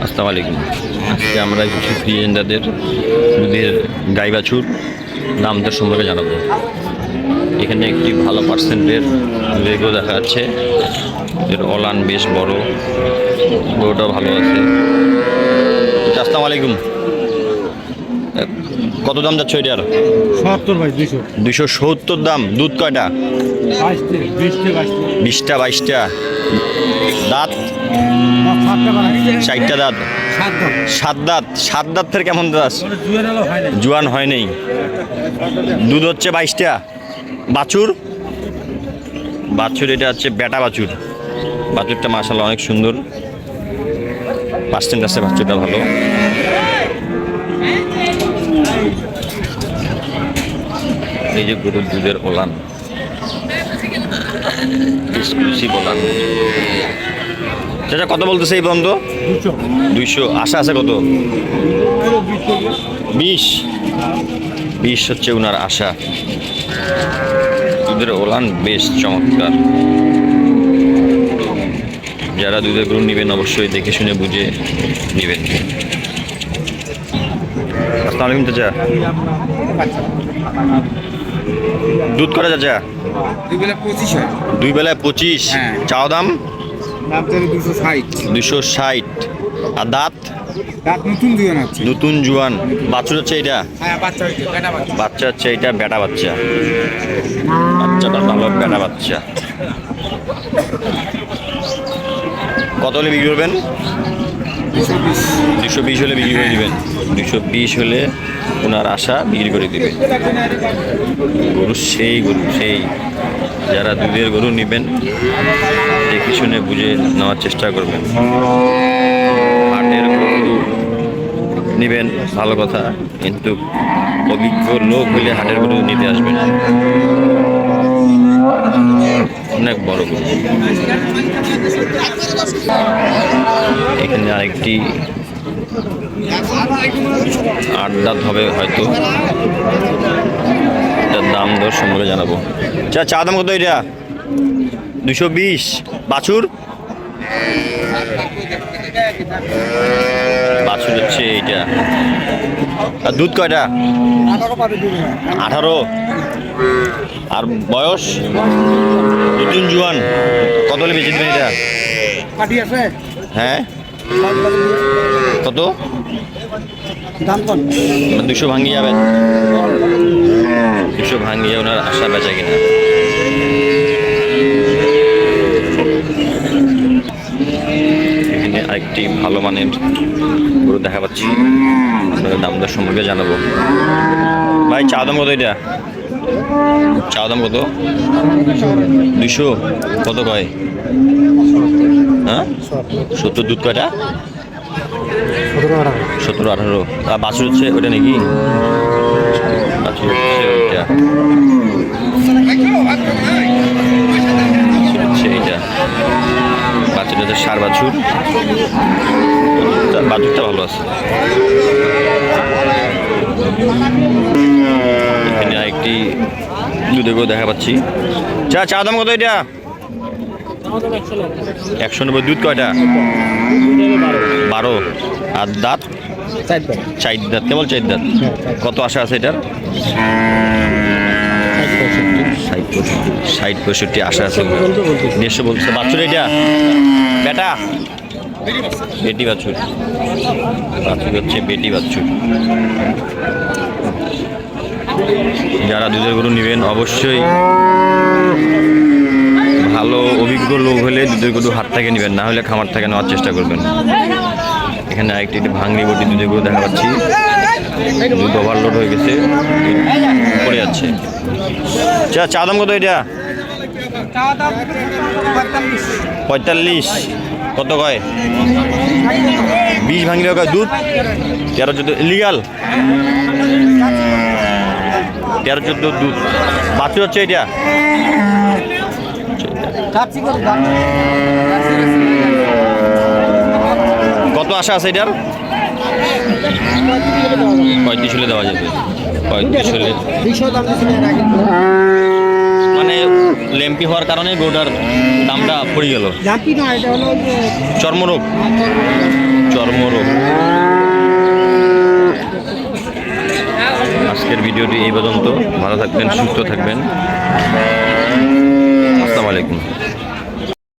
আসসালামু আলাইকুম। আজকে আমরা কিছু প্রিয়েন্ডাদের দুধের গাই বাছুর নামদের সম্পর্কে জানাব। এখানে একটি ভালো পার্সেন্টের দুধের গরু দেখা যাচ্ছে। এর অলান বেশ বড় গরুটাও ভালো আছে। আচ্ছা, আসসালামু আলাইকুম। কত দাম যাচ্ছে ওইটার? সত্তর ভাই দুইশো। সত্তর দাম দুধ কয়টা? বিশটা বাইশটা। দাঁত? চারটা দাঁত। সাত দাঁত। সাত দাঁত। ফের কেমন দাস জুয়ের আলো হয় না জোয়ান হয় নাই। দুধ হচ্ছে বাইশটা। বাছুর? বাছুর এটা হচ্ছে বেটা বাছুর। বাছুরটা মাসাল্লাহ অনেক সুন্দর। পার্সেন্ট আছে বাছুরটা ভালো। এই যে গরুর দুধের ওলান। এক্সক্লুসিভ ওলান। চাচা কত বলতেছে এই বন্ধ? দুইশো। আশা আছে কত? বিশ। বিশ হচ্ছে ওনার আশা। দুধের ওলান বেশ চমৎকার। যারা দুধের গরু নেবেন অবশ্যই দেখে শুনে বুঝে নেবেন। আসসালামু আলাইকুম চাচা। দুধ করা চাচা? দুই বেলা পঁচিশ দুই বেলায় পঁচিশ। হ্যাঁ। চাও দাম? দাম তাহলে দুশো ষাট। আর দাঁত? নতুন জুয়ান বাচ্চা হচ্ছে এটা? হ্যাঁ বাচ্চা হচ্ছে এটা বেটা বাচ্চা। বাচ্চাটা ভালো বেটা বাচ্চা। কত হলে বিক্রি করবেন? দুশো বিশ। হলে বিক্রি করে দিবেন। দুশো বিশ হলে ওনার আশা বিক্রি করে দিবে গরু সেই গরু, সেই। যারা দুধের গরু নেবেন দেখে শুনে বুঝে নেওয়ার চেষ্টা করবেন। গরু নেবেন, ভালো কথা। কিন্তু অভিজ্ঞ লোক হলে হাটের গরু নিতে আসবেন। অনেক বড় গরু। এখানে আরেকটি আড্ডা হবে হয়তো। এটার দাম দর সম্পর্কে জানাব। চা চা দাম কত এটা? দুশো বিশ। বাছুর? বাছুর হচ্ছে এইটা। আর দুধ কয়টা? আঠারো। আর বয়স? নতুন জুয়ান। কত হলে দেবেন এটা? হ্যাঁ? কত? দুশো ভাঙিয়ে যাবেন দুশো ভাঙিয়ে ওনার আশা বেচা কিনা। আরেকটি ভালো মানের গরু দেখা পাচ্ছি। আপনাদের দাম দর সম্পর্কে জানাব। ভাই, চা দাম কত এটা? চা দাম কত? দুশো কত কয়? হ্যাঁ? সত্তর দুধ কয়টা? সতেরো, আঠারো। আর বাছুর হচ্ছে ওটা নাকি? বাছুর হচ্ছে ওইটা। বাছুর তার বাছুরটা ভালো আছে। এখানে আরেকটি দুধে গরু দেখা পাচ্ছি। চা চা দাম কত এটা? একশো নব্বই, দুধ কয়টা? বারো। আর দাঁত? চার দাঁত, কেবল চার দাঁত। কত আশা আছে এটার? ষাট পঁয়ষট্টি। ষাট পঁয়ষট্টি, আশা আছে। দেড়শো বলছে। বাছুর এটা? বেটা? বেটি বাছুর। বাছুর হচ্ছে বেটি বাছুর। যারা দুধের গরু নেবেন, অবশ্যই ভালো, অভিজ্ঞ লোক হলে দুধের গরু হাত থেকে নেবেন। না হলে খামার থেকে নেওয়ার চেষ্টা করবেন। এখানে আরেকটি একটি ভাঙনি বটি দুধের গরু দেখা পাচ্ছি। দুধ ওভারলোড হয়ে গেছে। পড়ে যাচ্ছে। চা চা দাম কত এটা? পঁয়তাল্লিশ। কত কয়? বিশ ভাঙি কয়? দুধ? তেরো চোদ্দ লিগাল তেরো চোদ্দ দুধ। বাছুর হচ্ছে এটা? কত আশা আছে এটার? পঁয়ত্রিশ হলে দেওয়া যাবে। পঁয়ত্রিশ হলে লেম্পি হওয়ার কারণে গরুটার দামটা পড়ে গেল। চর্মরোগ। চর্মরোগ। আজকের ভিডিওটি এই পর্যন্ত। ভালো থাকবেন সুস্থ থাকবেন। আসসালামু আলাইকুম।